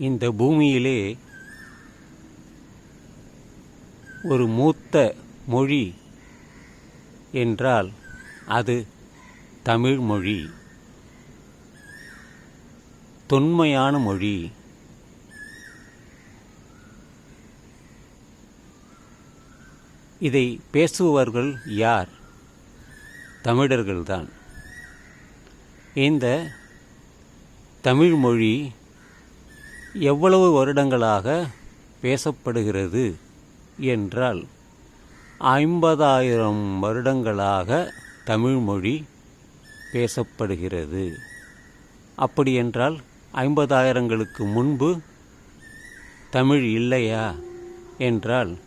இந்த பூமியிலே ஒரு மூத்த மொழி என்றால் அது தமிழ் மொழி. தொன்மையான மொழி. இதை பேசுபவர்கள் யார்? தமிழர்கள்தான். இந்த தமிழ் மொழி எவ்வளவு வருடங்களாக பேசப்படுகிறது என்றால் ஐம்பதாயிரம் வருடங்களாக தமிழ்மொழி பேசப்படுகிறது. அப்படி என்றால் ஐம்பதாயிரங்களுக்கு முன்பு தமிழ் இல்லையா என்றால்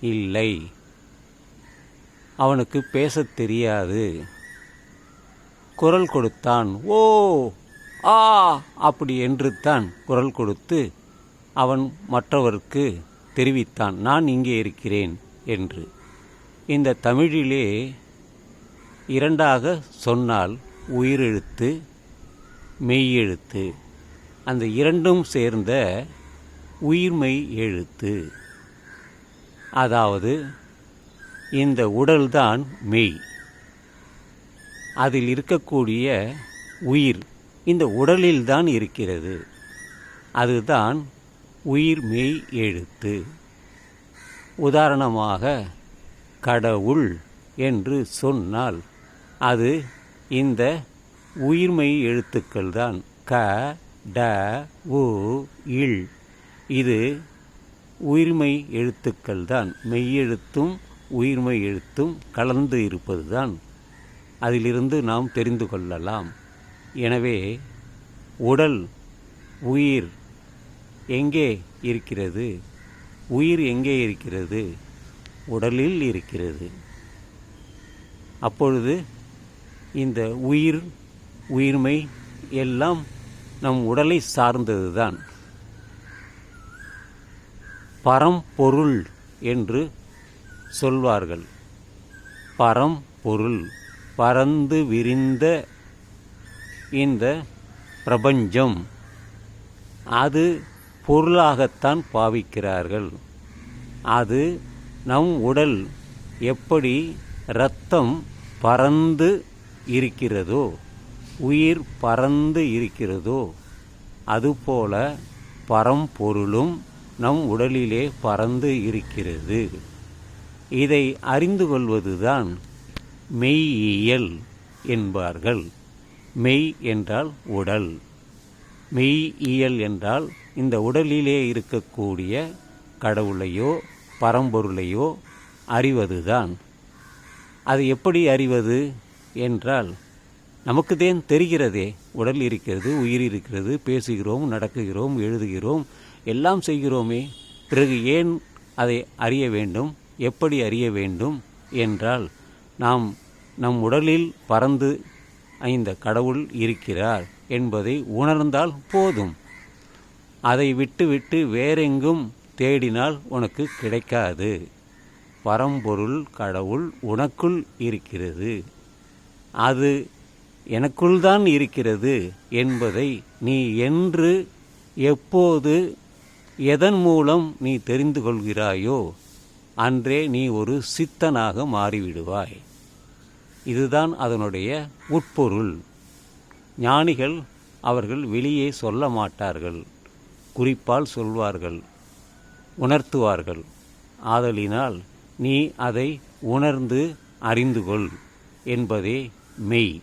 இல்லை. அவனுக்கு பேசத் தெரியாது. குரல் கொடுத்தான் ஓ ஆ அப்படி என்று தான் குரல் கொடுத்து அவன் மற்றவருக்கு தெரிவித்தான். நான் இங்கே இருக்கிறேன் என்று. இந்த தமிழிலே இரண்டாக சொன்னால் உயிரெழுத்து மெய்யெழுத்து. அந்த இரண்டும் சேர்ந்த உயிர்மை எழுத்து. அதாவது இந்த உடல்தான் மெய். அதில் இருக்கக்கூடிய உயிர் இந்த உடலில்தான் இருக்கிறது. அதுதான் உயிர் மெய் எழுத்து. உதாரணமாக கடவுள் என்று சொன்னால் அது இந்த உயிர்மெய் எழுத்துக்கள் தான் க ட உ இல். இது உயிர்மெய் எழுத்துக்கள் தான் மெய்யெழுத்தும் உயிர்மெய் எழுத்தும் கலந்து இருப்பது தான் அதிலிருந்து நாம் தெரிந்து கொள்ளலாம். எனவே உடல் உயிர் எங்கே இருக்கிறது? உயிர் எங்கே இருக்கிறது? உடலில் இருக்கிறது. அப்பொழுது இந்த உயிர் உயிர்மை எல்லாம் நம் உடலை சார்ந்தது தான் பரம்பொருள் என்று சொல்வார்கள். பரம்பொருள் பரந்து விரிந்த இந்த பிரபஞ்சம். அது பொருளாகத்தான் பாவிக்கிறார்கள். அது நம் உடல் எப்படி இரத்தம் பறந்து இருக்கிறதோ உயிர் பறந்து இருக்கிறதோ அதுபோல பரம்பொருளும் நம் உடலிலே பறந்து இருக்கிறது. இதை அறிந்து கொள்வதுதான் மெய்யியல் என்பார்கள். மெய் என்றால் உடல். மெய்யியல் என்றால் இந்த உடலிலே இருக்கக்கூடிய கடவுளையோ பரம்பொருளையோ அறிவதுதான். அது எப்படி அறிவது என்றால் நமக்கு தேன் தெரிகிறதே. உடல் இருக்கிறது உயிர் இருக்கிறது பேசுகிறோம் நடக்குகிறோம் எழுதுகிறோம் எல்லாம் செய்கிறோமே. பிறகு ஏன் அதை அறிய வேண்டும்? எப்படி அறிய வேண்டும்? என்றால் நாம் நம் உடலில் பறந்து இந்த கடவுள் இருக்கிறார் என்பதை உணர்ந்தால் போதும். அதை விட்டுவிட்டு வேறெங்கும் தேடினால் உனக்கு கிடைக்காது. பரம்பொருள் கடவுள் உனக்குள் இருக்கிறது. அது எனக்குள் தான் இருக்கிறது என்பதை நீ என்று எப்போது எதன் மூலம் நீ தெரிந்து கொள்கிறாயோ அன்றே நீ ஒரு சித்தனாக மாறிவிடுவாய். இதுதான் அதனுடைய உட்பொருள். ஞானிகள் அவர்கள் வெளியே சொல்ல மாட்டார்கள். குறிப்பால் சொல்வார்கள். உணர்த்துவார்கள். ஆதலினால் நீ அதை உணர்ந்து அறிந்து கொள் என்பதே மெய்.